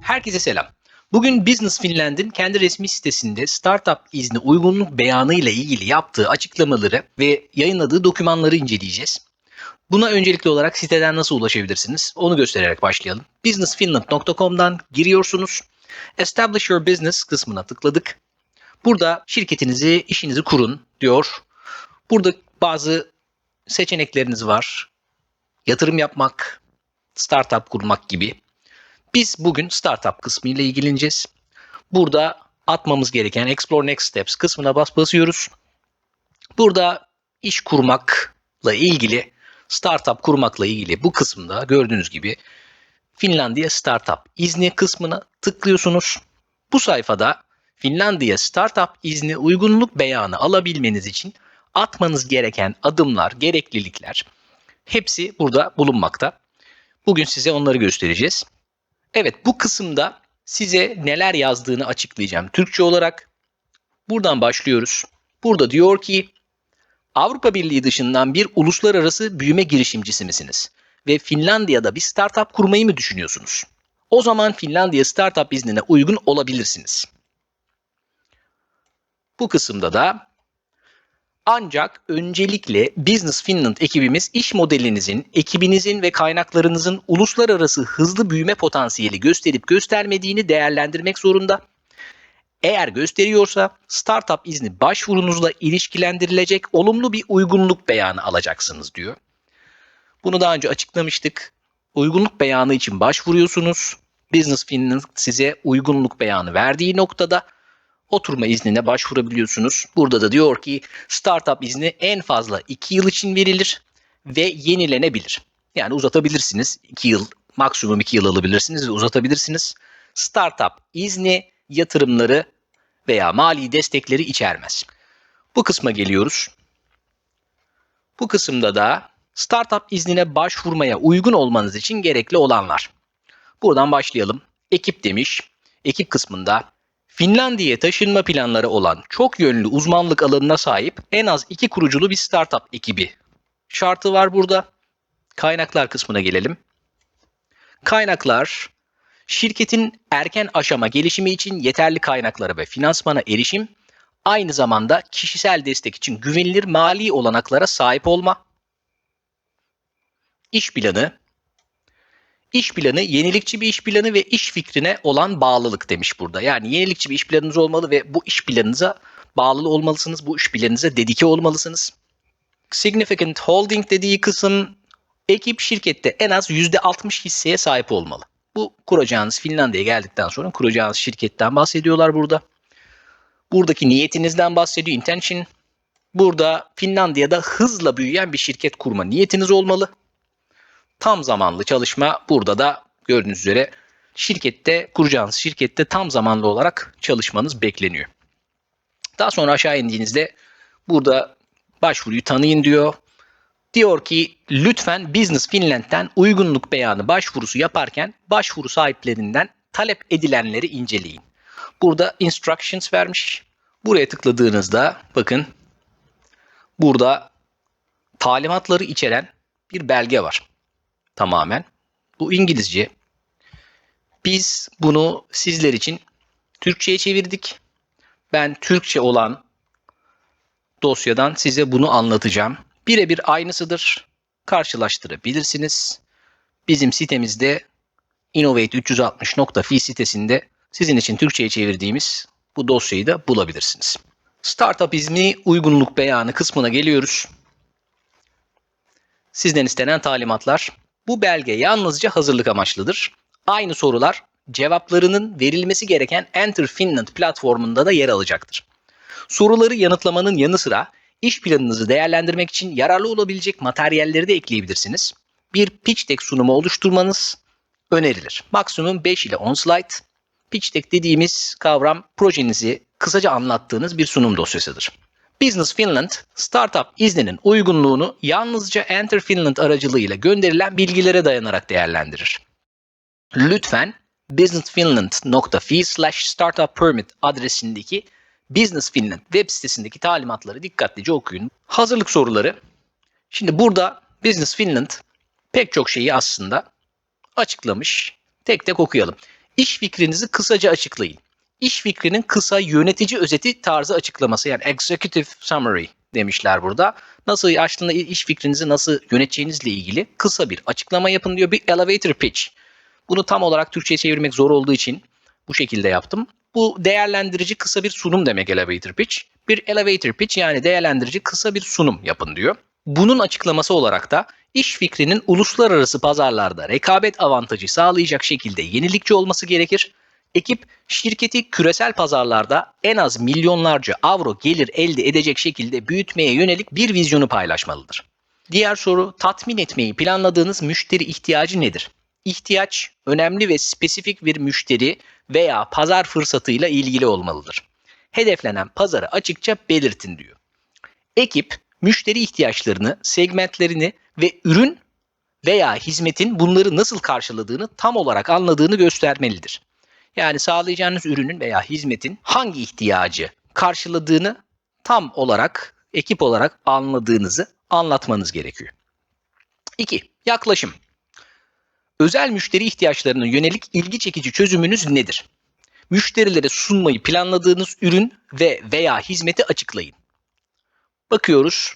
Herkese selam. Bugün Business Finland'in kendi resmi sitesinde startup izni uygunluk beyanı ile ilgili yaptığı açıklamaları ve yayınladığı dokümanları inceleyeceğiz. Buna öncelikli olarak siteden nasıl ulaşabilirsiniz onu göstererek başlayalım. businessfinland.com'dan giriyorsunuz. Establish Your Business kısmına tıkladık. Burada şirketinizi, işinizi kurun diyor. Burada bazı seçenekleriniz var. Yatırım yapmak, startup kurmak gibi. Biz bugün startup kısmı ile ilgileneceğiz. Burada atmamız gereken Explore Next Steps kısmına bas basıyoruz. Burada iş kurmakla ilgili, startup kurmakla ilgili bu kısımda gördüğünüz gibi Finlandiya Startup izni kısmına tıklıyorsunuz. Bu sayfada Finlandiya Startup izni uygunluk beyanı alabilmeniz için atmanız gereken adımlar, gereklilikler hepsi burada bulunmakta. Bugün size onları göstereceğiz. Evet bu kısımda size neler yazdığını açıklayacağım Türkçe olarak. Buradan başlıyoruz. Burada diyor ki Avrupa Birliği dışından bir uluslararası büyüme girişimcisi misiniz? Ve Finlandiya'da bir startup kurmayı mı düşünüyorsunuz? O zaman Finlandiya startup iznine uygun olabilirsiniz. Bu kısımda da ancak öncelikle Business Finland ekibimiz iş modelinizin, ekibinizin ve kaynaklarınızın uluslararası hızlı büyüme potansiyeli gösterip göstermediğini değerlendirmek zorunda. Eğer gösteriyorsa startup izni başvurunuzla ilişkilendirilecek olumlu bir uygunluk beyanı alacaksınız diyor. Bunu daha önce açıklamıştık. Uygunluk beyanı için başvuruyorsunuz. Business Finland size uygunluk beyanı verdiği noktada oturma iznine başvurabiliyorsunuz. Burada da diyor ki startup izni en fazla 2 yıl için verilir ve yenilenebilir. Yani uzatabilirsiniz. 2 yıl maksimum 2 yıl alabilirsiniz ve uzatabilirsiniz. Startup izni yatırımları veya mali destekleri içermez. Bu kısma geliyoruz. Bu kısımda da startup iznine başvurmaya uygun olmanız için gerekli olanlar. Buradan başlayalım. Ekip demiş. Ekip kısmında Finlandiya'ya taşınma planları olan çok yönlü uzmanlık alanına sahip en az iki kuruculu bir startup ekibi şartı var burada. Kaynaklar kısmına gelelim. Kaynaklar şirketin erken aşama gelişimi için yeterli kaynaklara ve finansmana erişim, aynı zamanda kişisel destek için güvenilir mali olanaklara sahip olma, iş planı, İş planı yenilikçi bir iş planı ve iş fikrine olan bağlılık demiş burada. Yani yenilikçi bir iş planınız olmalı ve bu iş planınıza bağlı olmalısınız. Bu iş planınıza dedike olmalısınız. Significant holding dediği kısım ekip şirkette en az %60 hisseye sahip olmalı. Bu kuracağınız Finlandiya'ya geldikten sonra kuracağınız şirketten bahsediyorlar burada. Buradaki niyetinizden bahsediyor intention. Burada Finlandiya'da hızla büyüyen bir şirket kurma niyetiniz olmalı tam zamanlı çalışma burada da gördüğünüz üzere şirkette kuracağınız şirkette tam zamanlı olarak çalışmanız bekleniyor. Daha sonra aşağı indiğinizde burada başvuruyu tanıyın diyor. Diyor ki lütfen Business Finland'den uygunluk beyanı başvurusu yaparken başvuru sahiplerinden talep edilenleri inceleyin. Burada instructions vermiş. Buraya tıkladığınızda bakın burada talimatları içeren bir belge var tamamen. Bu İngilizce. Biz bunu sizler için Türkçe'ye çevirdik. Ben Türkçe olan dosyadan size bunu anlatacağım. Birebir aynısıdır. Karşılaştırabilirsiniz. Bizim sitemizde innovate360.fi sitesinde sizin için Türkçe'ye çevirdiğimiz bu dosyayı da bulabilirsiniz. Startup izni uygunluk beyanı kısmına geliyoruz. Sizden istenen talimatlar bu belge yalnızca hazırlık amaçlıdır. Aynı sorular cevaplarının verilmesi gereken Enter Finland platformunda da yer alacaktır. Soruları yanıtlamanın yanı sıra iş planınızı değerlendirmek için yararlı olabilecek materyalleri de ekleyebilirsiniz. Bir pitch deck sunumu oluşturmanız önerilir. Maksimum 5 ile 10 slide. Pitch deck dediğimiz kavram projenizi kısaca anlattığınız bir sunum dosyasıdır. Business Finland, startup izninin uygunluğunu yalnızca Enter Finland aracılığıyla gönderilen bilgilere dayanarak değerlendirir. Lütfen businessfinland.fi slash startup permit adresindeki Business Finland web sitesindeki talimatları dikkatlice okuyun. Hazırlık soruları Şimdi burada Business Finland pek çok şeyi aslında açıklamış. Tek tek okuyalım. İş fikrinizi kısaca açıklayın. İş fikrinin kısa yönetici özeti tarzı açıklaması yani executive summary demişler burada. Nasıl aslında iş fikrinizi nasıl yöneteceğinizle ilgili kısa bir açıklama yapın diyor. Bir elevator pitch. Bunu tam olarak Türkçe'ye çevirmek zor olduğu için bu şekilde yaptım. Bu değerlendirici kısa bir sunum demek elevator pitch. Bir elevator pitch yani değerlendirici kısa bir sunum yapın diyor. Bunun açıklaması olarak da iş fikrinin uluslararası pazarlarda rekabet avantajı sağlayacak şekilde yenilikçi olması gerekir. Ekip şirketi küresel pazarlarda en az milyonlarca avro gelir elde edecek şekilde büyütmeye yönelik bir vizyonu paylaşmalıdır. Diğer soru tatmin etmeyi planladığınız müşteri ihtiyacı nedir? İhtiyaç önemli ve spesifik bir müşteri veya pazar fırsatıyla ilgili olmalıdır. Hedeflenen pazarı açıkça belirtin diyor. Ekip müşteri ihtiyaçlarını, segmentlerini ve ürün veya hizmetin bunları nasıl karşıladığını tam olarak anladığını göstermelidir. Yani sağlayacağınız ürünün veya hizmetin hangi ihtiyacı karşıladığını tam olarak ekip olarak anladığınızı anlatmanız gerekiyor. 2. Yaklaşım. Özel müşteri ihtiyaçlarına yönelik ilgi çekici çözümünüz nedir? Müşterilere sunmayı planladığınız ürün ve veya hizmeti açıklayın. Bakıyoruz.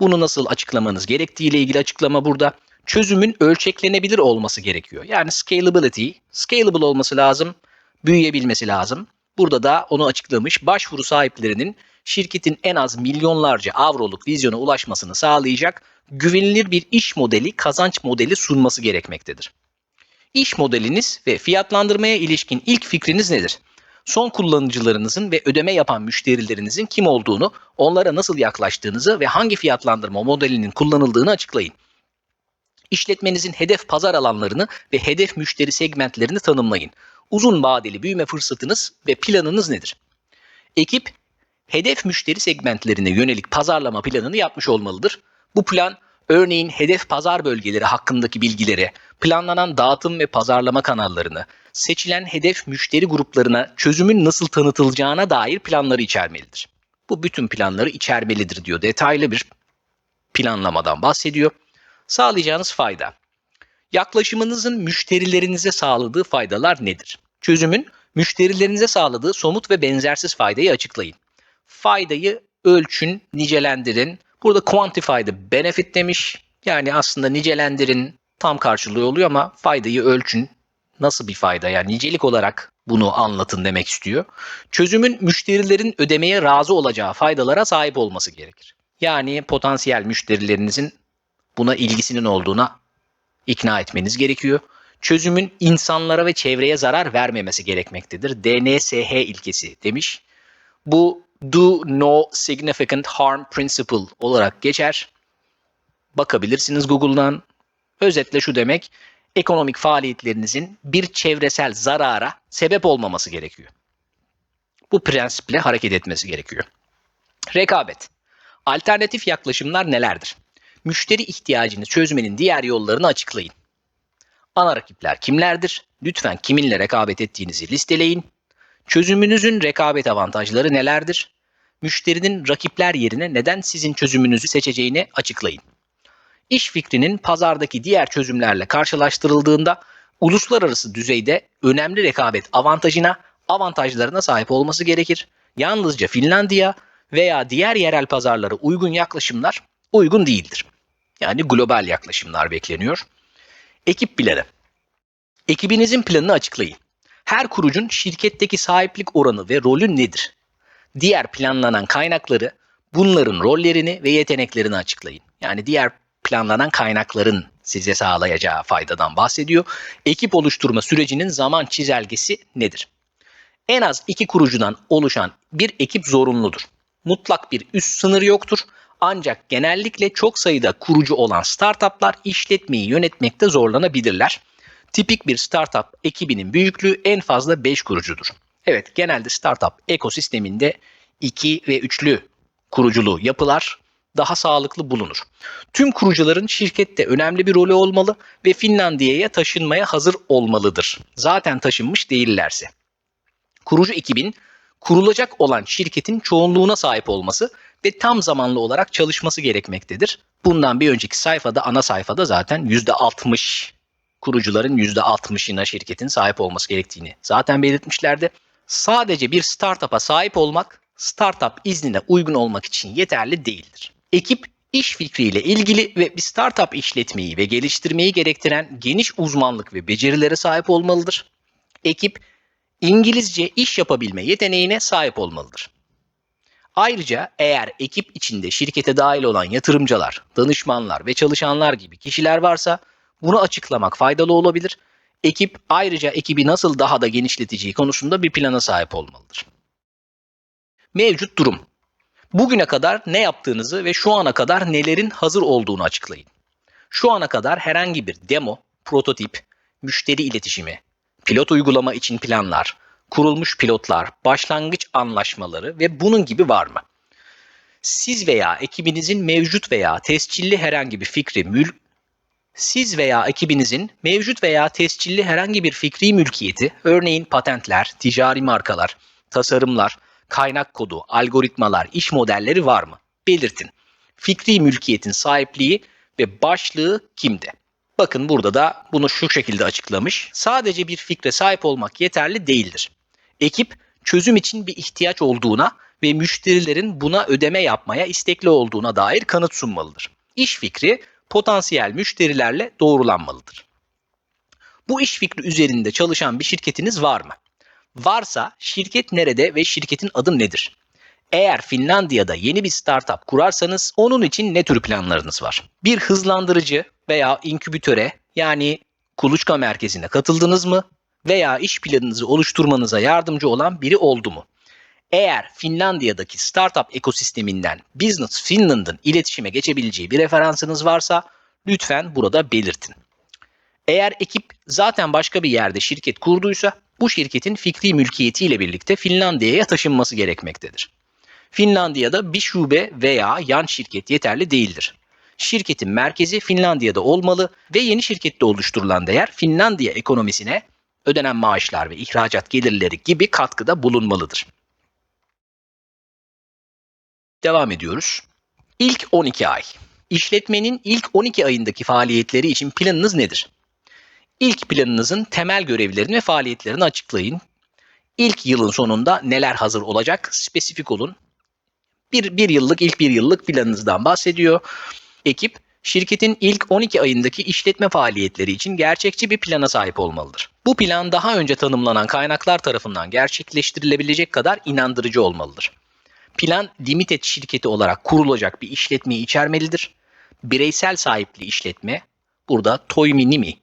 Bunu nasıl açıklamanız gerektiği ile ilgili açıklama burada. Çözümün ölçeklenebilir olması gerekiyor. Yani scalability, scalable olması lazım, büyüyebilmesi lazım. Burada da onu açıklamış. Başvuru sahiplerinin şirketin en az milyonlarca avroluk vizyona ulaşmasını sağlayacak güvenilir bir iş modeli, kazanç modeli sunması gerekmektedir. İş modeliniz ve fiyatlandırmaya ilişkin ilk fikriniz nedir? Son kullanıcılarınızın ve ödeme yapan müşterilerinizin kim olduğunu, onlara nasıl yaklaştığınızı ve hangi fiyatlandırma modelinin kullanıldığını açıklayın. İşletmenizin hedef pazar alanlarını ve hedef müşteri segmentlerini tanımlayın. Uzun vadeli büyüme fırsatınız ve planınız nedir? Ekip hedef müşteri segmentlerine yönelik pazarlama planını yapmış olmalıdır. Bu plan örneğin hedef pazar bölgeleri hakkındaki bilgileri, planlanan dağıtım ve pazarlama kanallarını, seçilen hedef müşteri gruplarına çözümün nasıl tanıtılacağına dair planları içermelidir. Bu bütün planları içermelidir diyor. Detaylı bir planlamadan bahsediyor. Sağlayacağınız fayda. Yaklaşımınızın müşterilerinize sağladığı faydalar nedir? Çözümün müşterilerinize sağladığı somut ve benzersiz faydayı açıklayın. Faydayı ölçün, nicelendirin. Burada quantify the benefit demiş. Yani aslında nicelendirin tam karşılığı oluyor ama faydayı ölçün. Nasıl bir fayda? Yani nicelik olarak bunu anlatın demek istiyor. Çözümün müşterilerin ödemeye razı olacağı faydalara sahip olması gerekir. Yani potansiyel müşterilerinizin buna ilgisinin olduğuna ikna etmeniz gerekiyor. Çözümün insanlara ve çevreye zarar vermemesi gerekmektedir. DNSH ilkesi demiş. Bu Do No Significant Harm Principle olarak geçer. Bakabilirsiniz Google'dan. Özetle şu demek, ekonomik faaliyetlerinizin bir çevresel zarara sebep olmaması gerekiyor. Bu prensiple hareket etmesi gerekiyor. Rekabet. Alternatif yaklaşımlar nelerdir? Müşteri ihtiyacını çözmenin diğer yollarını açıklayın. Ana rakipler kimlerdir? Lütfen kiminle rekabet ettiğinizi listeleyin. Çözümünüzün rekabet avantajları nelerdir? Müşterinin rakipler yerine neden sizin çözümünüzü seçeceğini açıklayın. İş fikrinin pazardaki diğer çözümlerle karşılaştırıldığında uluslararası düzeyde önemli rekabet avantajına, avantajlarına sahip olması gerekir. Yalnızca Finlandiya veya diğer yerel pazarlara uygun yaklaşımlar uygun değildir. Yani global yaklaşımlar bekleniyor. Ekip planı. Ekibinizin planını açıklayın. Her kurucun şirketteki sahiplik oranı ve rolü nedir? Diğer planlanan kaynakları, bunların rollerini ve yeteneklerini açıklayın. Yani diğer planlanan kaynakların size sağlayacağı faydadan bahsediyor. Ekip oluşturma sürecinin zaman çizelgesi nedir? En az iki kurucudan oluşan bir ekip zorunludur. Mutlak bir üst sınır yoktur. Ancak genellikle çok sayıda kurucu olan startuplar işletmeyi yönetmekte zorlanabilirler. Tipik bir startup ekibinin büyüklüğü en fazla 5 kurucudur. Evet genelde startup ekosisteminde 2 ve 3'lü kuruculu yapılar daha sağlıklı bulunur. Tüm kurucuların şirkette önemli bir rolü olmalı ve Finlandiya'ya taşınmaya hazır olmalıdır. Zaten taşınmış değillerse. Kurucu ekibin kurulacak olan şirketin çoğunluğuna sahip olması ve tam zamanlı olarak çalışması gerekmektedir. Bundan bir önceki sayfada ana sayfada zaten %60 kurucuların %60'ına şirketin sahip olması gerektiğini zaten belirtmişlerdi. Sadece bir startup'a sahip olmak startup iznine uygun olmak için yeterli değildir. Ekip iş fikriyle ilgili ve bir startup işletmeyi ve geliştirmeyi gerektiren geniş uzmanlık ve becerilere sahip olmalıdır. Ekip İngilizce iş yapabilme yeteneğine sahip olmalıdır. Ayrıca eğer ekip içinde şirkete dahil olan yatırımcılar, danışmanlar ve çalışanlar gibi kişiler varsa bunu açıklamak faydalı olabilir. Ekip ayrıca ekibi nasıl daha da genişleteceği konusunda bir plana sahip olmalıdır. Mevcut durum. Bugüne kadar ne yaptığınızı ve şu ana kadar nelerin hazır olduğunu açıklayın. Şu ana kadar herhangi bir demo, prototip, müşteri iletişimi, pilot uygulama için planlar, kurulmuş pilotlar, başlangıç anlaşmaları ve bunun gibi var mı? Siz veya ekibinizin mevcut veya tescilli herhangi bir fikri mül siz veya ekibinizin mevcut veya tescilli herhangi bir fikri mülkiyeti, örneğin patentler, ticari markalar, tasarımlar, kaynak kodu, algoritmalar, iş modelleri var mı? Belirtin. Fikri mülkiyetin sahipliği ve başlığı kimde? Bakın burada da bunu şu şekilde açıklamış. Sadece bir fikre sahip olmak yeterli değildir. Ekip çözüm için bir ihtiyaç olduğuna ve müşterilerin buna ödeme yapmaya istekli olduğuna dair kanıt sunmalıdır. İş fikri potansiyel müşterilerle doğrulanmalıdır. Bu iş fikri üzerinde çalışan bir şirketiniz var mı? Varsa şirket nerede ve şirketin adı nedir? Eğer Finlandiya'da yeni bir startup kurarsanız onun için ne tür planlarınız var? Bir hızlandırıcı veya inkübütöre yani kuluçka merkezine katıldınız mı? Veya iş planınızı oluşturmanıza yardımcı olan biri oldu mu? Eğer Finlandiya'daki startup ekosisteminden Business Finland'ın iletişime geçebileceği bir referansınız varsa lütfen burada belirtin. Eğer ekip zaten başka bir yerde şirket kurduysa bu şirketin fikri mülkiyetiyle birlikte Finlandiya'ya taşınması gerekmektedir. Finlandiya'da bir şube veya yan şirket yeterli değildir. Şirketin merkezi Finlandiya'da olmalı ve yeni şirkette oluşturulan değer Finlandiya ekonomisine ödenen maaşlar ve ihracat gelirleri gibi katkıda bulunmalıdır. Devam ediyoruz. İlk 12 ay. İşletmenin ilk 12 ayındaki faaliyetleri için planınız nedir? İlk planınızın temel görevlerini ve faaliyetlerini açıklayın. İlk yılın sonunda neler hazır olacak? Spesifik olun. Bir, bir yıllık, ilk bir yıllık planınızdan bahsediyor. Ekip, şirketin ilk 12 ayındaki işletme faaliyetleri için gerçekçi bir plana sahip olmalıdır. Bu plan daha önce tanımlanan kaynaklar tarafından gerçekleştirilebilecek kadar inandırıcı olmalıdır. Plan limited şirketi olarak kurulacak bir işletmeyi içermelidir. Bireysel sahipli işletme burada toy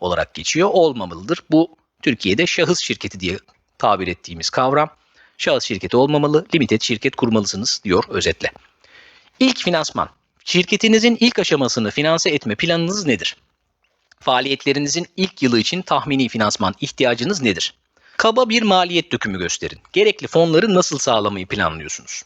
olarak geçiyor olmamalıdır. Bu Türkiye'de şahıs şirketi diye tabir ettiğimiz kavram. Şahıs şirketi olmamalı, limited şirket kurmalısınız diyor özetle. İlk finansman. Şirketinizin ilk aşamasını finanse etme planınız nedir? Faaliyetlerinizin ilk yılı için tahmini finansman ihtiyacınız nedir? Kaba bir maliyet dökümü gösterin. Gerekli fonları nasıl sağlamayı planlıyorsunuz?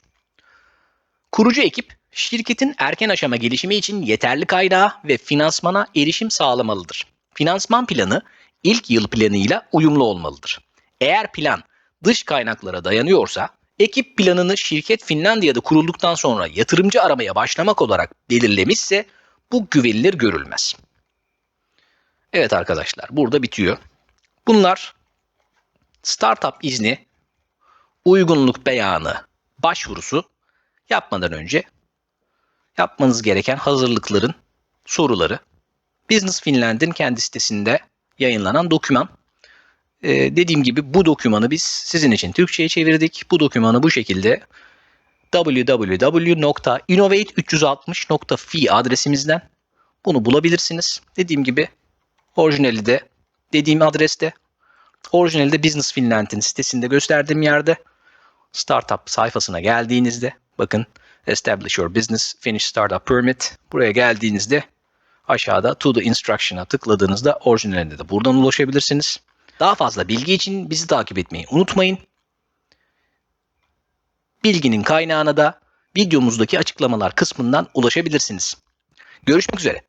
Kurucu ekip şirketin erken aşama gelişimi için yeterli kaynağı ve finansmana erişim sağlamalıdır. Finansman planı ilk yıl planıyla uyumlu olmalıdır. Eğer plan dış kaynaklara dayanıyorsa ekip planını şirket Finlandiya'da kurulduktan sonra yatırımcı aramaya başlamak olarak belirlemişse bu güvenilir görülmez. Evet arkadaşlar burada bitiyor. Bunlar startup izni, uygunluk beyanı, başvurusu yapmadan önce yapmanız gereken hazırlıkların soruları. Business Finland'in kendi sitesinde yayınlanan doküman. Ee, dediğim gibi bu dokümanı biz sizin için Türkçe'ye çevirdik. Bu dokümanı bu şekilde www.innovate360.fi adresimizden bunu bulabilirsiniz. Dediğim gibi orijinali de dediğim adreste orijinali de Business Finland'in sitesinde gösterdiğim yerde startup sayfasına geldiğinizde bakın Establish Your Business Finish Startup Permit. Buraya geldiğinizde aşağıda To the Instruction'a tıkladığınızda orijinalinde de buradan ulaşabilirsiniz. Daha fazla bilgi için bizi takip etmeyi unutmayın. Bilginin kaynağına da videomuzdaki açıklamalar kısmından ulaşabilirsiniz. Görüşmek üzere.